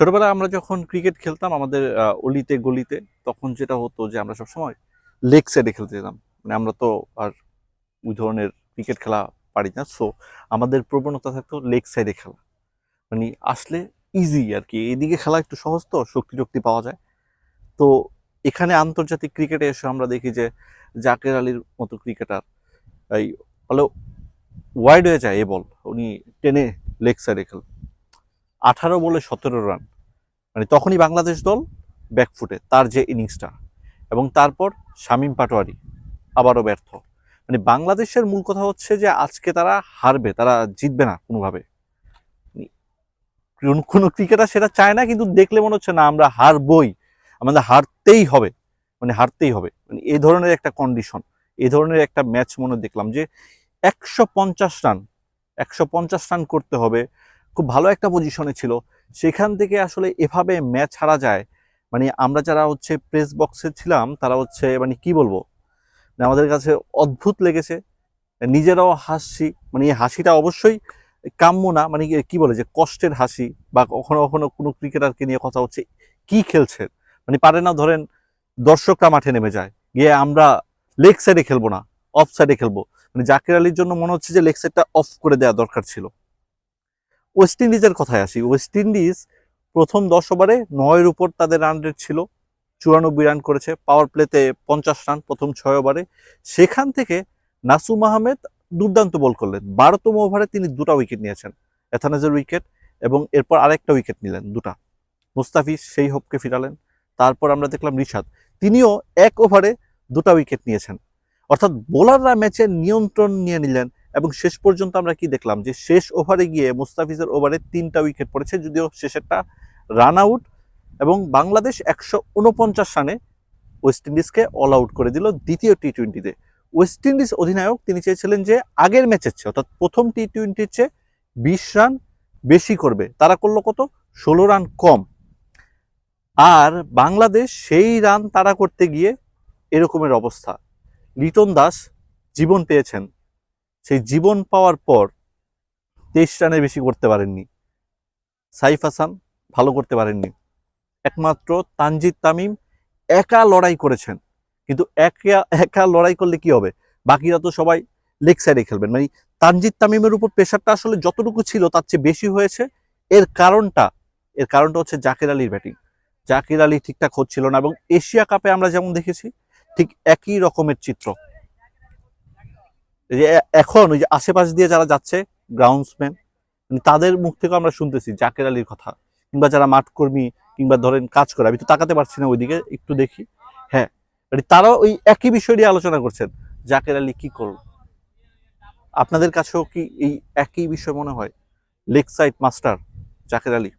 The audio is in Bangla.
ছোটবেলায় আমরা যখন ক্রিকেট খেলতাম, আমাদের অলিতে, গলিতে, তখন যেটা হতো যে আমরা সবসময় লেগ সাইডে খেলতে যেতাম। মানে আমরা তো আর ওই ধরনের ক্রিকেট খেলা পারি না। সো আমাদের প্রবণতা থাকতো লেগ সাইডে খেলা। মানে আসলে ইজি আর কি। এদিকে খেলা একটু সহজ তো, শক্তি শক্তি পাওয়া যায়। তো এখানে আন্তর্জাতিক ক্রিকেটে এসে আমরা দেখি যে জাকের আলীর মতো ক্রিকেটার এই হলো ওয়াইড হয়ে যায় এ বল উনি টেনে লেগ সাইডে খেল। আঠারো বলে সতেরো রান মানে তখনই বাংলাদেশ দল ব্যাকফুটে তার যে ইনিংসটা এবং তারপর শামীম পাটোয়ারি আবারও ব্যর্থ। মানে বাংলাদেশের মূল কথা হচ্ছে যে, আজকে তারা হারবে, তারা জিতবে না কোনোভাবে। কোনো ক্রিকেটার সেটা চায় না, কিন্তু দেখলে মনে হচ্ছে, না, আমরা হারবই। আমাদের হারতেই হবে। মানে হারতেই হবে। মানে এই ধরনের একটা কন্ডিশন এই ধরনের একটা ম্যাচ মনে দেখলাম যে, একশো পঞ্চাশ রান একশো পঞ্চাশ রান করতে হবে। খুব ভালো একটা পজিশনে ছিল। সেখান থেকে আসলে এভাবে ম্যাচ হারা যায় মানে আমরা যারা হচ্ছে প্রেস বক্সে ছিলাম, তারা হচ্ছে মানে কি বলব? মানে আমাদের কাছে অদ্ভুত লেগেছে। নিজেরাও হাসছি মানে এই হাসিটা অবশ্যই কাম্য না মানে কি- কি বলে যে কষ্টের হাসি বা কখনো কখনো কোনো ক্রিকেটারকে নিয়ে কথা হচ্ছে, কি খেলছে? মানে পারে না ধরেন দর্শকরা মাঠে নেমে যায়, গিয়ে আমরা লেগ সাইডে খেলব না অফ সাইডে খেলব। মানে জাকির আলীর জন্য মনে হচ্ছে যে লেগ সাইডটা অফ করে দেওয়া দরকার ছিল। ওয়েস্ট ইন্ডিজের কথায় আসি। ওয়েস্ট ইন্ডিজ প্রথম দশ ওভারে নয়ের উপর তাদের রান রেট ছিল। চুরানব্বই রান করেছে। পাওয়ার প্লেতে পঞ্চাশ রান প্রথম ছয় ওভারে সেখান থেকে নাসুম আহমেদ দুর্দান্ত বল করলেন। বারোতম ওভারে তিনি দুটা উইকেট নিয়েছেন। এথানাজের উইকেট এবং এরপর আরেকটা উইকেট নিলেন দুটা। মুস্তাফিজ সেই হোপকে ফিরালেন। তারপর আমরা দেখলাম রিশাদ। তিনিও এক ওভারে দুটা উইকেট নিয়েছেন। অর্থাৎ বোলাররা ম্যাচের নিয়ন্ত্রণ নিয়ে নিলেন। এবং শেষ পর্যন্ত আমরা কি দেখলাম? যে শেষ ওভারে গিয়ে মুস্তাফিজের ওভারে তিনটা উইকেট পড়েছে, যদিও শেষেরটা রান আউট এবং বাংলাদেশ একশো উনপঞ্চাশ রানে ওয়েস্ট ইন্ডিজকে অল আউট করে দিল দ্বিতীয় টি টোয়েন্টিতে ওয়েস্ট ইন্ডিজ অধিনায়ক তিনি চেয়েছিলেন যে আগের ম্যাচের চেয়ে, অর্থাৎ প্রথম টি টোয়েন্টির চেয়ে বিশ রান বেশি করবে। তারা করল কত? ষোলো রান কম। আর বাংলাদেশ সেই রান তারা করতে গিয়ে এরকমের অবস্থা। লিটন দাস জীবন পেয়েছেন। সেই জীবন পাওয়ার পর তেইশ রানে বেশি করতে পারেননি। সাইফ হাসান ভালো করতে পারেননি। একমাত্র তানজিদ তামিম একা লড়াই করেছেন। কিন্তু একা একা লড়াই করলে কি হবে? বাকিরা তো সবাই লেগ সাইডে খেলবেন। মানে তানজিদ তামিমের উপর প্রেশারটা আসলে যতটুকু ছিল তার চেয়ে বেশি হয়েছে। এর কারণটা এর কারণটা হচ্ছে জাকির আলীর ব্যাটিং। জাকির আলী ঠিকঠাক হচ্ছিল না এবং এশিয়া কাপে আমরা যেমন দেখেছি, ঠিক একই রকমের চিত্র। যে এখন ওই যে আশেপাশ দিয়ে যারা যাচ্ছে গ্রাউন্ডসম্যান তাদের মুখ থেকে আমরা শুনতেছি জাকের আলীর কথা, কিংবা যারা মাঠকর্মী, কিংবা ধরেন কাজ করে, আমি তো তাকাতে পারছি না ওইদিকে, একটু দেখি। হ্যাঁ মানে তারাও ওই একই বিষয় নিয়ে আলোচনা করছেন, জাকের আলী কি করল? আপনাদের কাছেও কি এই একই বিষয় মনে হয়? Lake side master Zaker Ali.